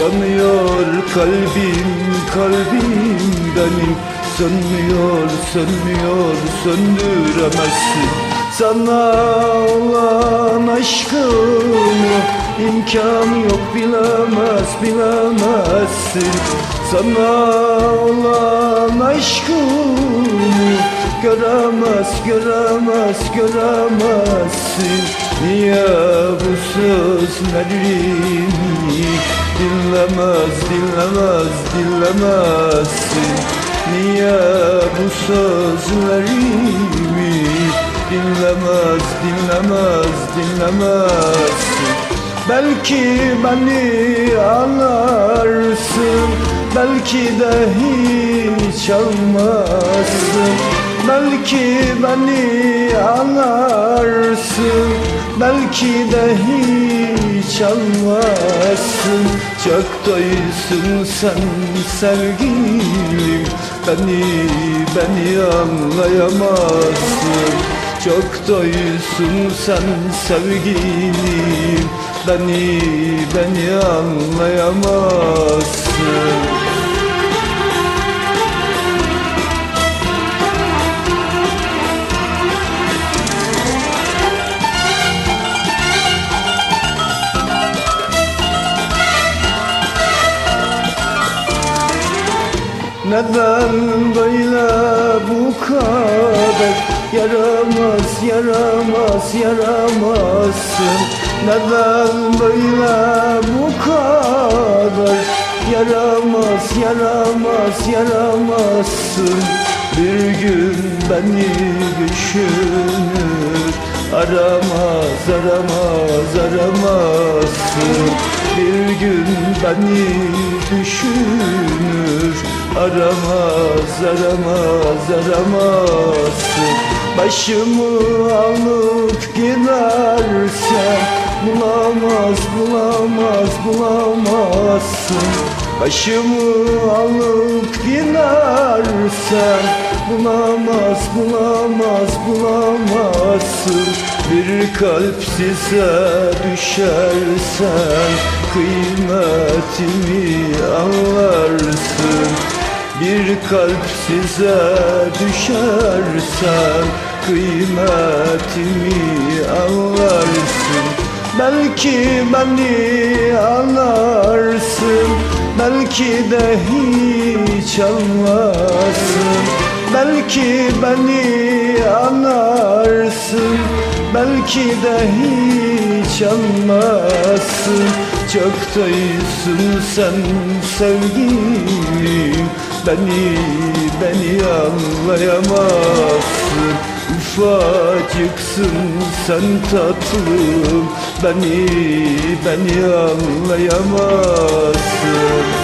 Yanıyor kalbim, kalbim benim Sönmüyor, sönmüyor, söndüremezsin. Sana olan aşkımı imkan yok bilemez, bilemezsin. Sana olan aşkımı göremez, göremez, göremezsin. Niye bu sözlerimi dinlemez, dinlemez, dinlemezsin. Niye bu sözlerimi dinlemez, dinlemez, dinlemezsin? Belki beni anlarsın Belki de hiç almazsın Belki beni anlarsın Belki de hiç almazsın Çok doysun sen sevgilim. Beni, beni anlayamazsın. Çok doysun sen sevgilim. Beni, beni anlayamazsın Neden böyle bu kadar? Yaramaz, yaramaz, yaramazsın. Neden böyle bu kadar? Yaramaz, yaramaz, yaramazsın. Bir gün beni düşünür. Aramaz, aramaz, aramazsın. Bir gün beni düşünür Aramaz, aramaz, aramazsın. Başımı alıp gidersen Bulamaz, bulamaz, bulamazsın. Başımı alıp gidersen Bulamaz, bulamaz, bulamazsın. Bir kalp size düşersen Kıymetimi anlarsın Bir kalp size düşersen Kıymetimi anlarsın. Belki beni anlarsın Belki de hiç anlarsın. Belki beni anlarsın Belki de hiç anlarsın. Çok da iyisin sen sevgilim Beni, beni anlayamazsın. Ufacıksın sen tatlım Beni, beni anlayamazsın